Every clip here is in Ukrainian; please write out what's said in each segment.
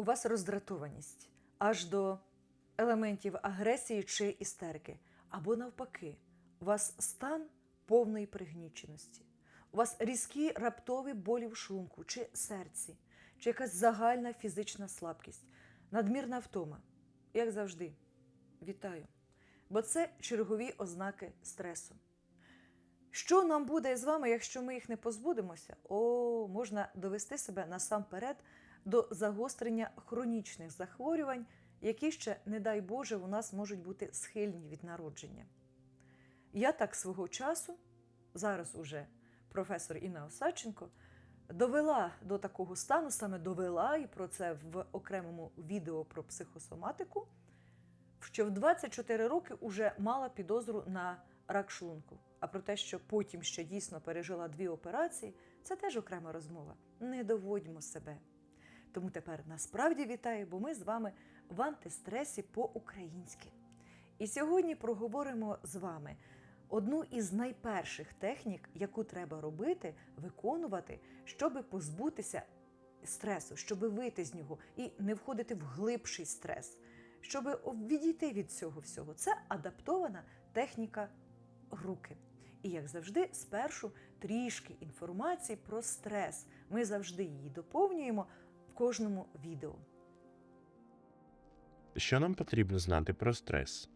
у вас роздратованість аж до елементів агресії чи істерики, або навпаки, у вас стан повної пригніченості, у вас різкі раптові болі в шлунку чи серці, чи якась загальна фізична слабкість, надмірна втома. Як завжди, вітаю! Бо це чергові ознаки стресу. Що нам буде з вами, якщо ми їх не позбудемося? О, можна довести себе насамперед до загострення хронічних захворювань, які ще, не дай Боже, у нас можуть бути схильні від народження. Я так свого часу, зараз уже професор Інна Осадченко, довела до такого стану, саме довела, і про це в окремому відео про психосоматику, що в 24 роки вже мала підозру на рак шлунку. А про те, що потім ще дійсно пережила дві операції, це теж окрема розмова. Не доводьмо себе. Тому тепер насправді вітаю, бо ми з вами в антистресі по-українськи. І сьогодні проговоримо з вами одну із найперших технік, яку треба робити, виконувати, щоб позбутися стресу, щоб вийти з нього і не входити в глибший стрес, щоб відійти від цього всього. Це адаптована техніка руки. І як завжди, спершу трішки інформації про стрес. Ми завжди її доповнюємо кожному відео. Що нам потрібно знати про стрес?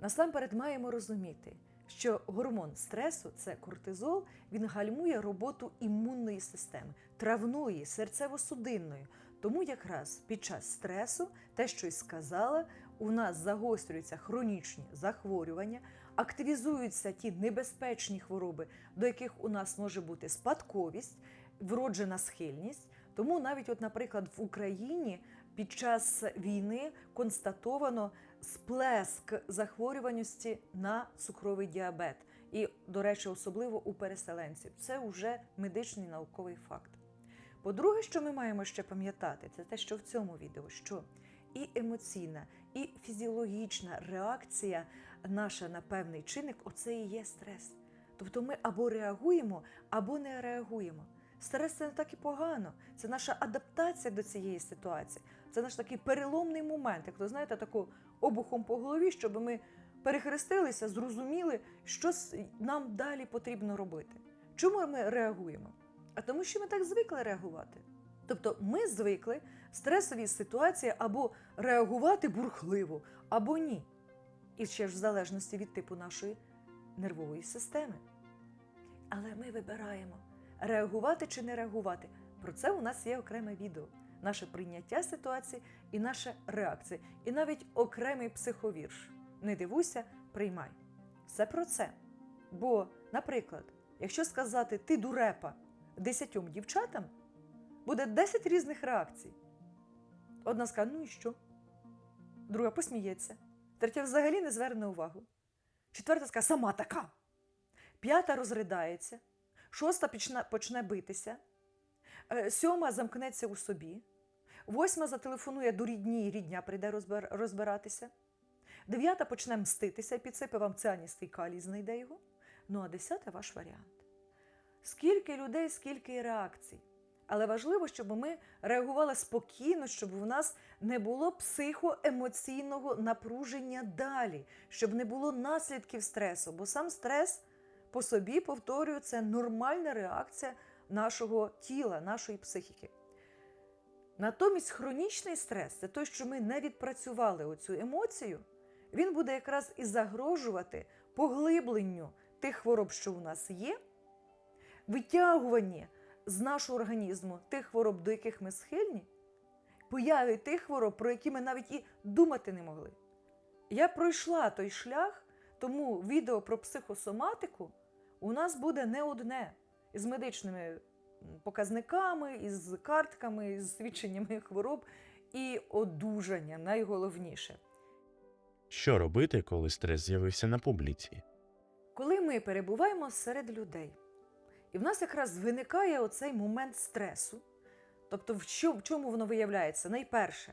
Насамперед маємо розуміти, що гормон стресу це кортизол, він гальмує роботу імунної системи, травної, серцево-судинної. Тому якраз під час стресу, те, що й сказала, у нас загострюються хронічні захворювання, активізуються ті небезпечні хвороби, до яких у нас може бути спадковість, вроджена схильність. Тому навіть, от, наприклад, в Україні під час війни констатовано сплеск захворюваності на цукровий діабет. І, до речі, особливо у переселенців. Це вже медичний науковий факт. По-друге, що ми маємо ще пам'ятати, це те, що в цьому відео, що і емоційна, і фізіологічна реакція наша на певний чинник оце і є стрес. Тобто ми або реагуємо, або не реагуємо. Стрес це не так і погано. Це наша адаптація до цієї ситуації. Це наш такий переломний момент, як то знаєте, таку обухом по голові, щоб ми перехрестилися, зрозуміли, що нам далі потрібно робити. Чому ми реагуємо? А тому, що ми так звикли реагувати. Тобто ми звикли в стресовій ситуації або реагувати бурхливо, або ні. І ще ж в залежності від типу нашої нервової системи. Але ми вибираємо реагувати чи не реагувати. Про це у нас є окреме відео. Наше прийняття ситуації і наша реакція, і навіть окремий психовірш. Не дивуйся, приймай. Все про це. Бо, наприклад, якщо сказати ти дурепа десятьом дівчатам, буде 10 різних реакцій. Одна скаже, ну і що? Друга посміється, третя взагалі не зверне увагу. Четверта скаже, сама така. П'ята розридається, шоста почне, почне битися, е, сьома замкнеться у собі, восьма зателефонує до рідні, і рідня прийде розбир, розбиратися. Дев'ята почне мститися, підсипе вам цианістий калій, знайде його. Ну а десята ваш варіант. Скільки людей, скільки реакцій. Але важливо, щоб ми реагували спокійно, щоб у нас не було психоемоційного напруження далі, щоб не було наслідків стресу. Бо сам стрес по собі, повторюю, це нормальна реакція нашого тіла, нашої психіки. Натомість хронічний стрес це той, що ми не відпрацювали оцю емоцію, він буде якраз і загрожувати поглибленню тих хвороб, що у нас є, витягуванні з нашого організму тих хвороб, до яких ми схильні, появи тих хвороб, про які ми навіть і думати не могли. Я пройшла той шлях, тому відео про психосоматику у нас буде не одне із медичними показниками, із картками, із свідченнями хвороб і одужання найголовніше. Що робити, коли стрес з'явився на публіці? Коли ми перебуваємо серед людей, і в нас якраз виникає оцей момент стресу, тобто в чому, в чому воно виявляється? Найперше,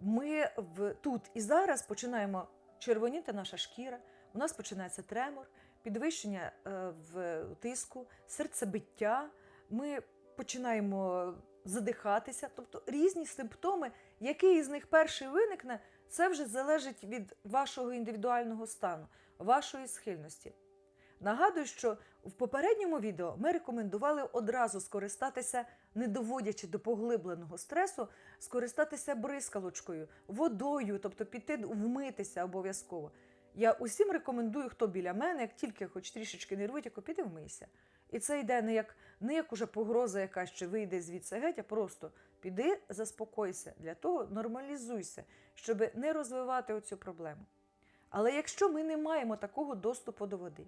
ми в, тут і зараз починаємо червоніти наша шкіра, у нас починається тремор, підвищення е, в тиску, серцебиття, ми починаємо задихатися, тобто різні симптоми, який із них перший виникне, це вже залежить від вашого індивідуального стану, вашої схильності. Нагадую, що в попередньому відео ми рекомендували одразу скористатися, не доводячи до поглибленого стресу, скористатися бризкалочкою, водою, тобто піти вмитися обов'язково. Я усім рекомендую, хто біля мене, як тільки хоч трішечки нервить, як піди вмийся. І це йде не як, не як уже погроза, яка ще вийде звідси геть, а просто піди, заспокойся, для того нормалізуйся, щоб не розвивати оцю проблему. Але якщо ми не маємо такого доступу до води,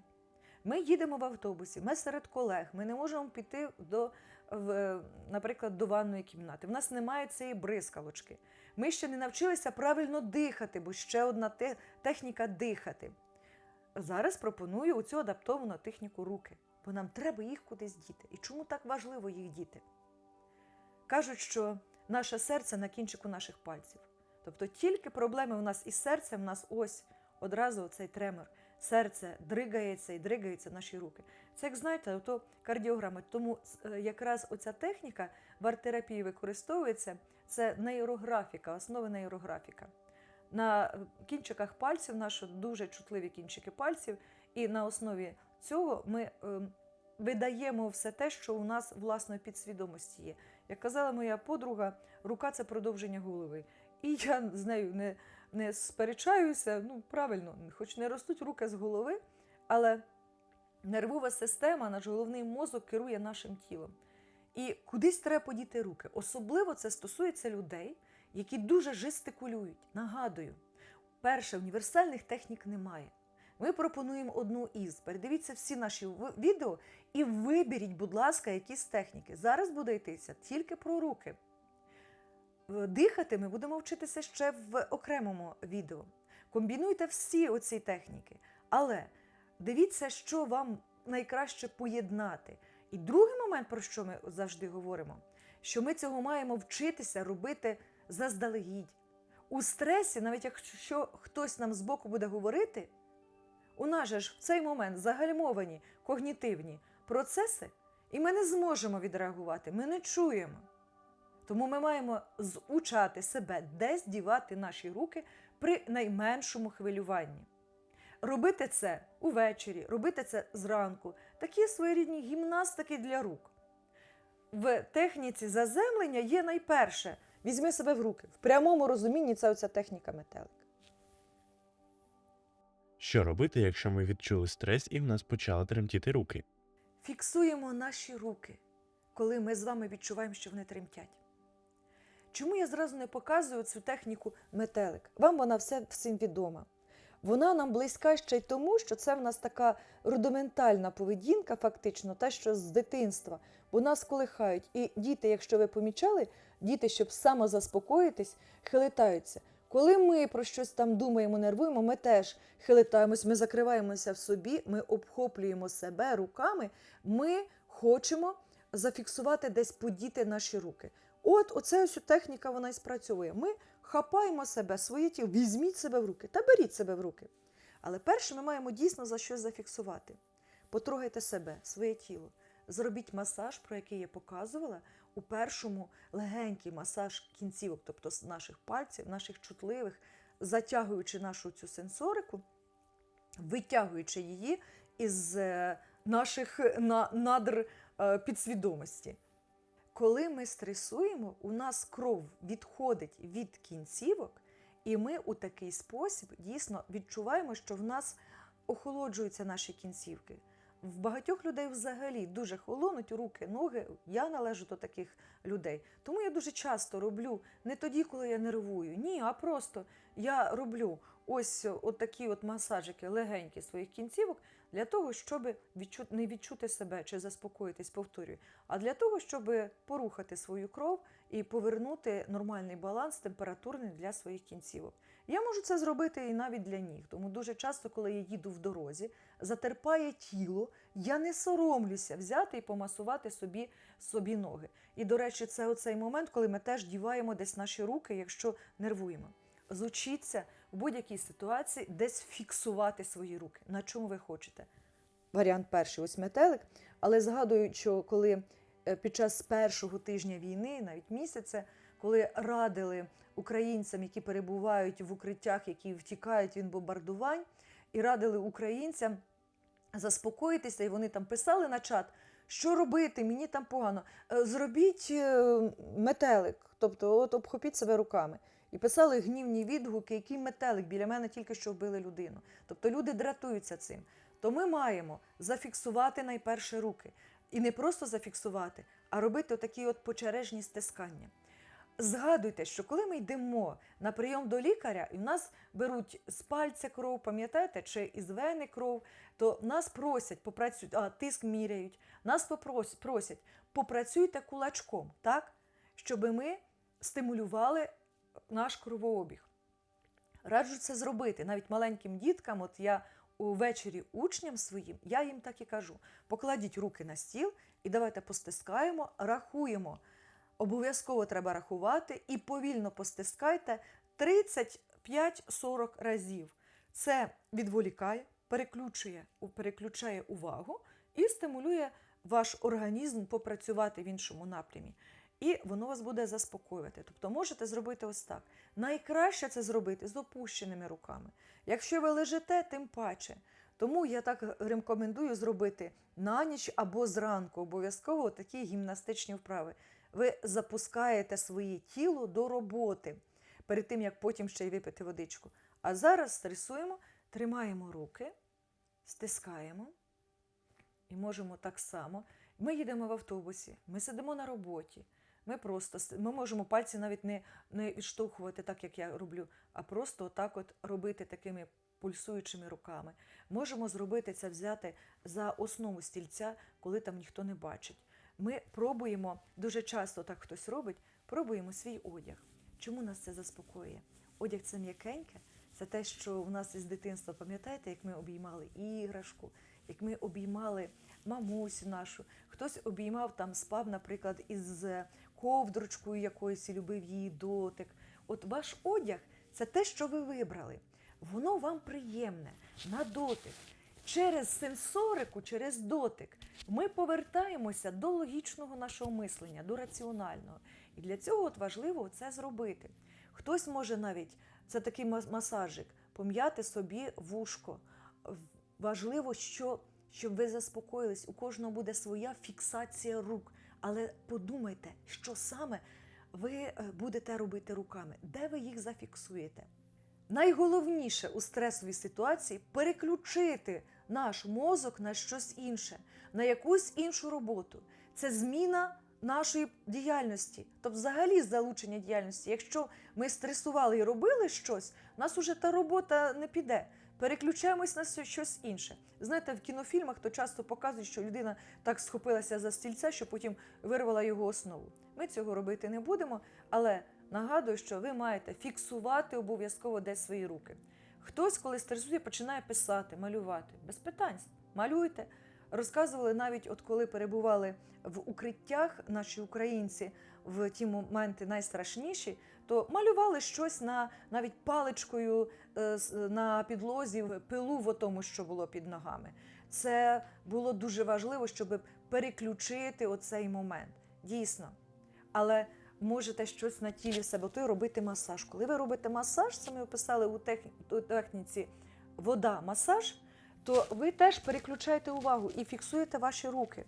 ми їдемо в автобусі, ми серед колег, ми не можемо піти до, в, наприклад, до ванної кімнати. В нас немає цієї бризкалочки. Ми ще не навчилися правильно дихати, бо ще одна те- техніка дихати. Зараз пропоную цю адаптовану техніку руки, бо нам треба їх кудись діти. І чому так важливо їх діти? Кажуть, що наше серце на кінчику наших пальців. Тобто тільки проблеми у нас із серцем, у нас ось одразу цей тремор. Серце дригається і дригаються наші руки. Це, як знаєте, ото кардіограми. Тому е, якраз оця техніка в арт-терапії використовується. Це нейрографіка, основи нейрографіка. На е, кінчиках пальців, наші дуже чутливі кінчики пальців, і на основі цього ми е, видаємо все те, що у нас власної підсвідомості є. Як казала моя подруга, рука це продовження голови. І я з нею не, не сперечаюся. Ну, правильно, хоч не ростуть руки з голови, але нервова система, наш головний мозок керує нашим тілом. І кудись треба подіти руки. Особливо це стосується людей, які дуже жестикулюють. Нагадую, перше, універсальних технік немає. Ми пропонуємо одну із. Передивіться всі наші відео і виберіть, будь ласка, якісь техніки. Зараз буде йтися тільки про руки. Е, Дихати ми будемо вчитися ще в окремому відео. Комбінуйте всі оці техніки, але дивіться, що вам найкраще поєднати. І другий момент, про що ми завжди говоримо, що ми цього маємо вчитися робити заздалегідь. У стресі, навіть якщо хтось нам збоку буде говорити, у нас же ж в цей момент загальмовані когнітивні процеси, і ми не зможемо відреагувати, ми не чуємо. Тому ми маємо зучати себе, де здівати наші руки при найменшому хвилюванні. Робити це увечері, робити це зранку. Такі своєрідні гімнастики для рук. В техніці заземлення є найперше. Візьми себе в руки. В прямому розумінні це оця техніка метелик. Що робити, якщо ми відчули стрес і в нас почали тремтіти руки? Фіксуємо наші руки, коли ми з вами відчуваємо, що вони тремтять. Чому я зразу не показую цю техніку метелик? Вам вона все всім відома. Вона нам близька ще й тому, що це в нас така рудиментальна поведінка, фактично, те, що з дитинства, бо нас колихають. І діти, якщо ви помічали, діти, щоб самозаспокоїтись, хилитаються. Коли ми про щось там думаємо, нервуємо, ми теж хилитаємось, ми закриваємося в собі, ми обхоплюємо себе руками, ми хочемо зафіксувати десь подіти наші руки. От оця ось техніка вона і спрацьовує. Ми хапаємо себе, своє тіло, візьміть себе в руки та беріть себе в руки. Але перше ми маємо дійсно за щось зафіксувати. Потрогайте себе, своє тіло. Зробіть масаж, про який я показувала. У першому легенький масаж кінцівок, тобто наших пальців, наших чутливих, затягуючи нашу цю сенсорику, витягуючи її із е, наших надр е, підсвідомості. Коли ми стресуємо, у нас кров відходить від кінцівок, і ми у такий спосіб дійсно відчуваємо, що в нас охолоджуються наші кінцівки. В багатьох людей взагалі дуже холонуть руки, ноги. Я належу до таких людей. Тому я дуже часто роблю не тоді, коли я нервую. Ні, а просто я роблю ось от такі от масажики легенькі своїх кінцівок для того, щоб відчу... не відчути себе чи заспокоїтись, повторюю, а для того, щоб порухати свою кров і повернути нормальний баланс температурний для своїх кінцівок. Я можу це зробити і навіть для ніг. Тому дуже часто, коли я їду в дорозі, затерпає тіло, я не соромлюся взяти і помасувати собі, собі ноги. І, до речі, це оцей момент, коли ми теж діваємо десь наші руки, якщо нервуємо. Зучіться в будь-якій ситуації десь фіксувати свої руки. На чому ви хочете. Варіант перший ось метелик. Але згадую, що коли е, під час першого тижня війни, навіть місяця, коли радили українцям, які перебувають в укриттях, які втікають від бомбардувань, і радили українцям заспокоїтися, і вони там писали на чат, що робити, мені там погано. Е, Зробіть е, метелик, тобто от обхопіть себе руками. І писали гнівні відгуки, який метелик біля мене тільки що вбили людину. Тобто люди дратуються цим. То ми маємо зафіксувати найперше руки. І не просто зафіксувати, а робити такі от почережні стискання. Згадуйте, що коли ми йдемо на прийом до лікаря, і в нас беруть з пальця кров, пам'ятаєте, чи із вени кров, то нас просять попрацювати, а тиск міряють, нас попрос- просять, попрацюйте кулачком, так? щоб ми стимулювали наш кровообіг. Раджу це зробити навіть маленьким діткам. От я увечері учням своїм, я їм так і кажу: покладіть руки на стіл і давайте постискаємо, рахуємо. Обов'язково треба рахувати і повільно постискайте 35-40 разів. Це відволікає, переключує, переключає увагу і стимулює ваш організм попрацювати в іншому напрямі. І воно вас буде заспокоювати. Тобто можете зробити ось так. Найкраще це зробити з опущеними руками. Якщо ви лежите, тим паче. Тому я так рекомендую зробити на ніч або зранку обов'язково такі гімнастичні вправи. Ви запускаєте своє тіло до роботи перед тим, як потім ще й випити водичку. А зараз стресуємо, тримаємо руки, стискаємо і можемо так само. Ми їдемо в автобусі, ми сидимо на роботі. Ми просто ми можемо пальці навіть не, не відштовхувати так, як я роблю, а просто отак от робити такими пульсуючими руками. Можемо зробити це, взяти за основу стільця, коли там ніхто не бачить. Ми пробуємо, дуже часто так хтось робить, пробуємо свій одяг. Чому нас це заспокоює? Одяг це м'якеньке, це те, що в нас із дитинства, пам'ятаєте, як ми обіймали іграшку, як ми обіймали мамусю нашу, хтось обіймав там, спав, наприклад, із ковдрочкою якоюсь і любив її дотик. От ваш одяг це те, що ви вибрали. Воно вам приємне на дотик. Через сенсорику, через дотик ми повертаємося до логічного нашого мислення, до раціонального. І для цього от важливо це зробити. Хтось може навіть, це такий масажик, пом'яти собі вушко. Важливо, що, щоб ви заспокоїлись, у кожного буде своя фіксація рук. Але подумайте, що саме ви е, будете робити руками, де ви їх зафіксуєте. Найголовніше у стресовій ситуації переключити наш мозок на щось інше, на якусь іншу роботу. Це зміна нашої діяльності, тобто взагалі залучення діяльності. Якщо ми стресували і робили щось, у нас уже та робота не піде. Переключаємось на щось інше. Знаєте, в кінофільмах то часто показують, що людина так схопилася за стільця, що потім вирвала його основу. Ми цього робити не будемо, але нагадую, що ви маєте фіксувати обов'язково десь свої руки. Хтось, коли стресує, починає писати, малювати. Без питань. Малюйте. Розказували навіть, от коли перебували в укриттях наші українці в ті моменти найстрашніші, то малювали щось на навіть паличкою е, на підлозі, пилу в тому, що було під ногами. Це було дуже важливо, щоб переключити оцей момент. Дійсно. Але можете щось на тілі в себе, робити масаж. Коли ви робите масаж, це ми описали у, у техніці вода, масаж, то ви теж переключаєте увагу і фіксуєте ваші руки.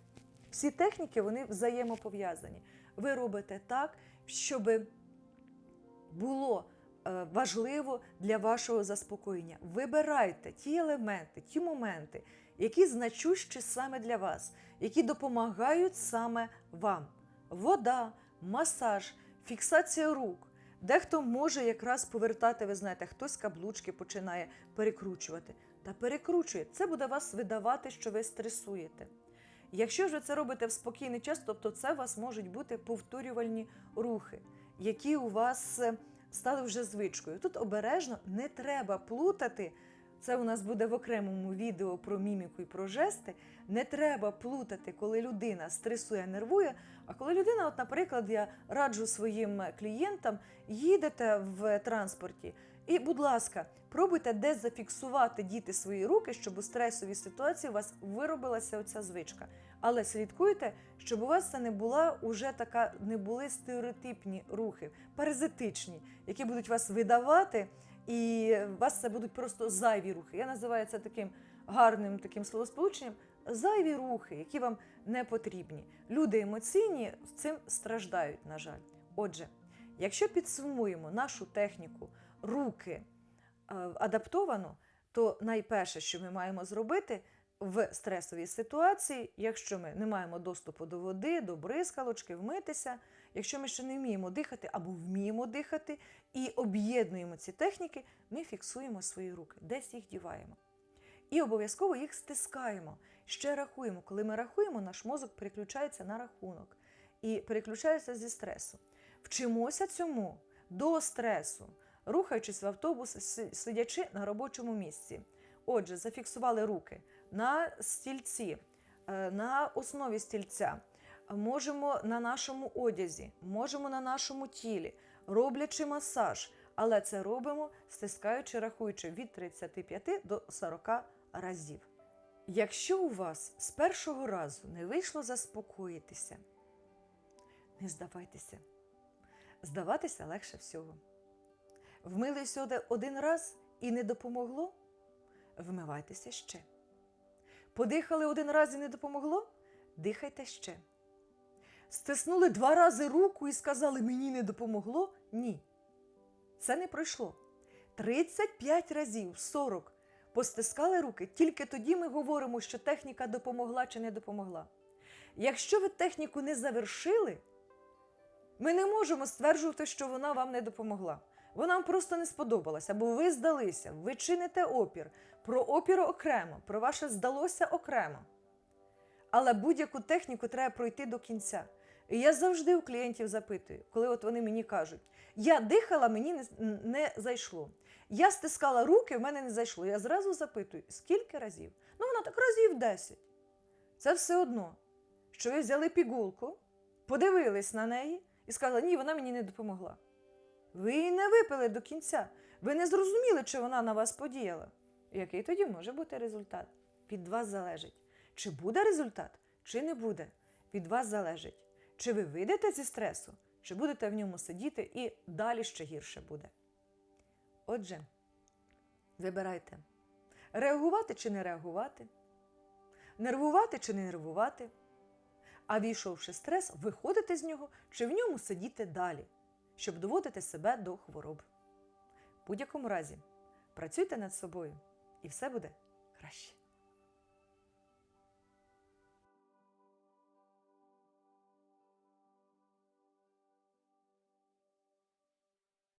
Всі техніки вони взаємопов'язані. Ви робите так, щоб було е, важливо для вашого заспокоєння. Вибирайте ті елементи, ті моменти, які значущі саме для вас, які допомагають саме вам. Вода, масаж, фіксація рук. Дехто може якраз повертати, ви знаєте, хтось каблучки починає перекручувати. Та перекручує. Це буде вас видавати, що ви стресуєте. Якщо ж ви це робите в спокійний час, тобто це у вас можуть бути повторювальні рухи, які у вас е, стали вже звичкою. Тут обережно не треба плутати. Це у нас буде в окремому відео про міміку і про жести. Не треба плутати, коли людина стресує, нервує. А коли людина, от, наприклад, я раджу своїм клієнтам, їдете в транспорті, і, будь ласка, пробуйте десь зафіксувати діти свої руки, щоб у стресовій ситуації у вас виробилася оця звичка. Але слідкуйте, щоб у вас це не була уже така, не були стереотипні рухи, паразитичні, які будуть вас видавати, і у вас це будуть просто зайві рухи. Я називаю це таким гарним таким словосполученням зайві рухи, які вам не потрібні. Люди емоційні цим страждають, на жаль. Отже, якщо підсумуємо нашу техніку руки е, адаптовано, то найперше, що ми маємо зробити в стресовій ситуації, якщо ми не маємо доступу до води, до бризкалочки, вмитися, якщо ми ще не вміємо дихати або вміємо дихати і об'єднуємо ці техніки, ми фіксуємо свої руки, десь їх діваємо. І обов'язково їх стискаємо. Ще рахуємо. Коли ми рахуємо, наш мозок переключається на рахунок і переключається зі стресу. Вчимося цьому до стресу, рухаючись в автобус, сидячи на робочому місці. Отже, зафіксували руки на стільці, е, на основі стільця, можемо на нашому одязі, можемо на нашому тілі, роблячи масаж, але це робимо стискаючи, рахуючи від 35 до 40 разів. Якщо у вас з першого разу не вийшло заспокоїтися, не здавайтеся. Здаватися легше всього. Вмилися оде- один раз і не допомогло, вмивайтеся ще. Подихали один раз і не допомогло, дихайте ще. Стиснули два рази руку і сказали, мені не допомогло? Ні. Це не пройшло. 35 разів, 40 постискали руки, тільки тоді ми говоримо, що техніка допомогла чи не допомогла. Якщо ви техніку не завершили, ми не можемо стверджувати, що вона вам не допомогла. Вона вам просто не сподобалася, бо ви здалися, ви чините опір. Про опір окремо, про ваше здалося окремо. Але будь-яку техніку треба пройти до кінця. І я завжди у клієнтів запитую, коли от вони мені кажуть, я дихала, мені не, не зайшло. Я стискала руки, в мене не зайшло. Я зразу запитую, скільки разів? Ну, вона так разів 10. Це все одно, що ви взяли пігулку, подивились на неї і сказали, ні, вона мені не допомогла. Ви її не випили до кінця. Ви не зрозуміли, чи вона на вас подіяла. Який тоді може бути результат? Від вас залежить. Чи буде результат, чи не буде. Від вас залежить. Чи ви вийдете зі стресу, чи будете в ньому сидіти і далі ще гірше буде. Отже, вибирайте, реагувати чи не реагувати, нервувати чи не нервувати, а війшовши стрес, виходити з нього чи в ньому сидіти далі, щоб доводити себе до хвороб. В будь-якому разі, працюйте над собою, і все буде краще.